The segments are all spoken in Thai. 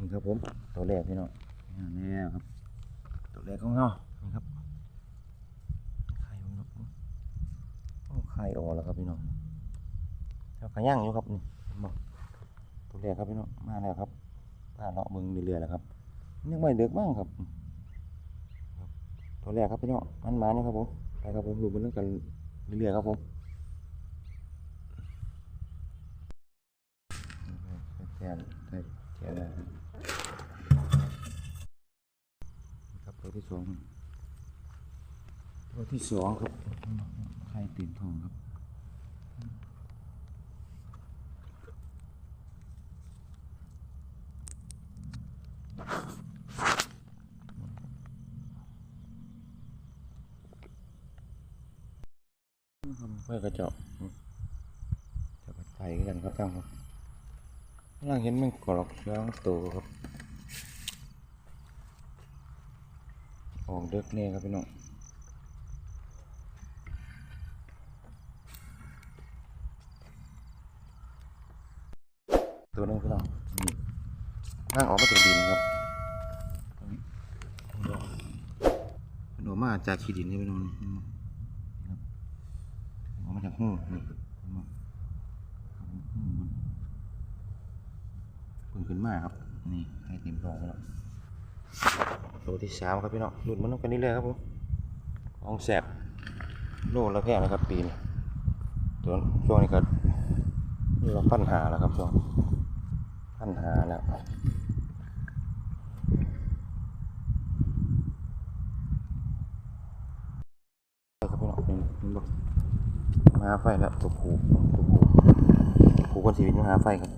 นี่ครับผมตัวแรกพี่น้องนี่แน่ครับตัวแรกของเรานี่ครับไข่พี่น้องโอ้ไข่ออกแล้วครับพี่น้องแล้วก็ย่างอยู่ครับนี่เห็นบ่ตัวแรกครับพี่น้องมาแล้วครับป้าเลาะเบิ่งเรื่อยๆแล้วครับยังไม่เดือกบ้างครับ ตัวแรกครับพี่น้องมันมาเนี่ยครับผมไปครับผมดูมันเรื่องกันเรื่อยๆครับผมแก่ แก่ได้ครับตัวที่สองตัวที่สองครับไข่ตีนทองครับเพื่อกระจาะจะไฟกันครับท่านครับ กำลังเห็นมันกรอกช้างตัวครับ ออกเด็กเนี่ยครับพี่น้องตัวนึงพี่น้องนี่นั่งออกมาจากดินครับมันออกมาจากขี้ดินนี่พี่น้องนี่ออกมาจากหูนี่มันเพิ่งขึ้นมาครับ นี่ให้เต็มท้องไปแล้วโลที่สามครับพี่น้องหลุดมันต้องกันนี่เลยครับผมของแสบโลละแพงนะครับ ปีนี้ตัวช่วงนี้ก็เราพันหาแล้วครับช่วงพันหาแล้วครับพี่น้องนี่เห็นบ่มาไฟแล้วตัวผูตัวผูผูคนชีวิตมาหาไฟครับ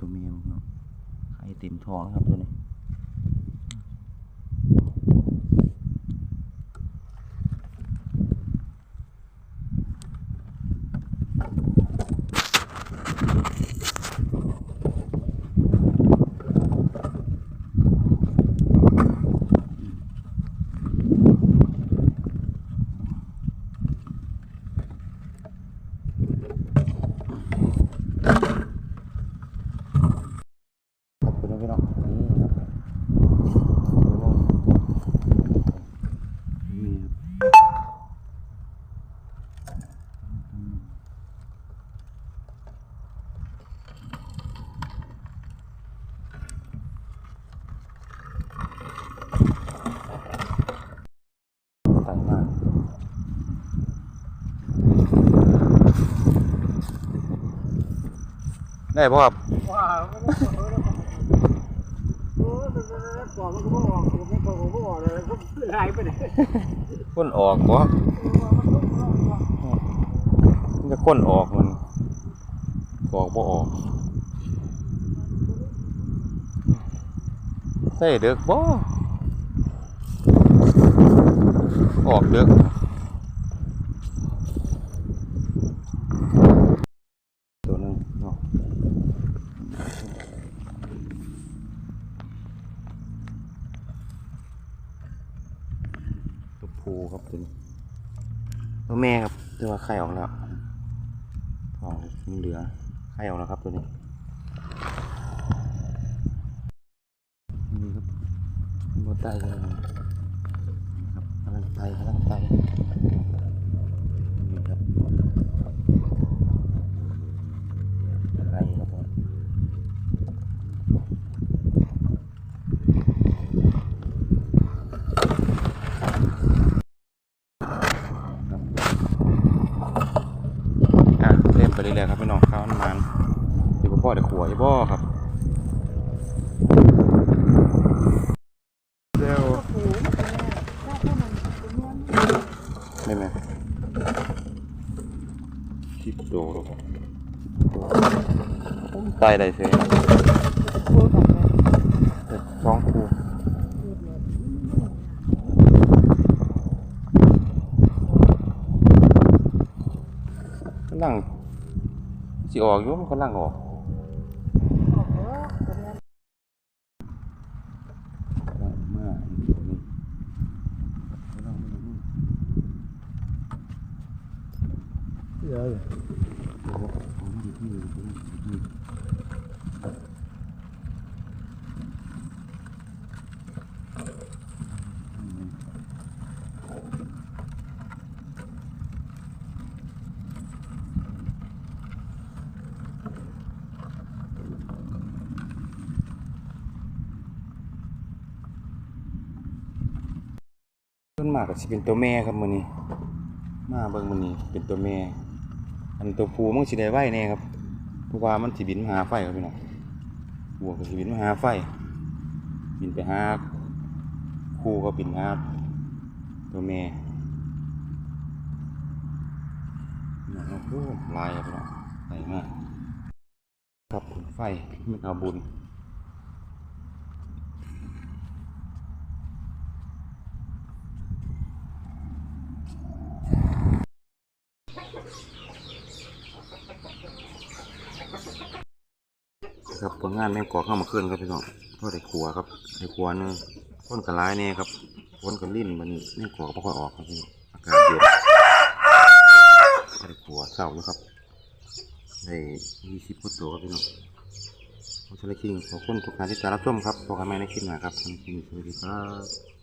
ตัวเมียเนาะไข่เต็มท้องแล้วครับตัวนี้ครับตัวนี้พี่น้องนี่ครับตัวนึงนี่ครับใส่มาก ได้ป่ะครับว้าวไม่ต้องขอโทษนะครับโอ้ยมันมันก่อนมันก็บ่ออกผมไม่บอกผมบ่ออกเลยก็หายไปเลยคนออกบ่มันจะคนออกมันออกบ่ออกใส่เด็กบ่ออกเด็กตัวหนึงเนาะูครับตัวนี้ตัวแม่ครับตัวว่าไข่ออกแล้วทองมันเหลือไข่ออกแล้วครับตัวนี้นี่ครับบนไตกันครับกำลังไตกำลังไตนี่ครับไข่ครับผมครับอะ เต็มไปเรื่อยๆครับพี่น้องข้าวมันมันเดี๋ยวพ่อเดี๋ยวขัวอย่าบ่ครับเร็วได้ไหมทิปโดตายได้เสียสองคู่กำลัง สิออกอยู่มันกำลังออกมาอีกตัวนี้กำลังมาดูเดี๋ยวโอ้โหผมอยู่ที่นี่ผมอยู่ที่นี่ต้นห มากก็สิเป็นตัวแม่ครับมือนี้ มาเบิ่งมือนี้เป็นตัวแม่ อันตัวผู้มันสิได้ไว้แน่ครับเพราะว่ามันสิบินมาหาไฟครับพี่น้องวัวก็สิบินมาหาไฟ บินไปหาคู่ก็บินหาตัวแม่นี่ครับลายครับพี่น้องใส่มากครับไฟไม่เอาบุญ ครับผลงานแม่งกอเข้ามาเคลื่อนครับพี่น้องพ่อได้ขัวครับได้ขัวนึงพ่นกระร้ายเนี่ยครับพ่นกระลิ่นมันแม่งกอก็ค่อยออกครับพี่น้องอาการเย็นได้ขัวเศร้านะครับได้ยี่สิบพุทโตครับพี่น้องผมชลคิงขอบคุณทุกการที่ติดตามรับชมครับพบกันใหม่ในคลิปหน้าครับสวัสดีครับ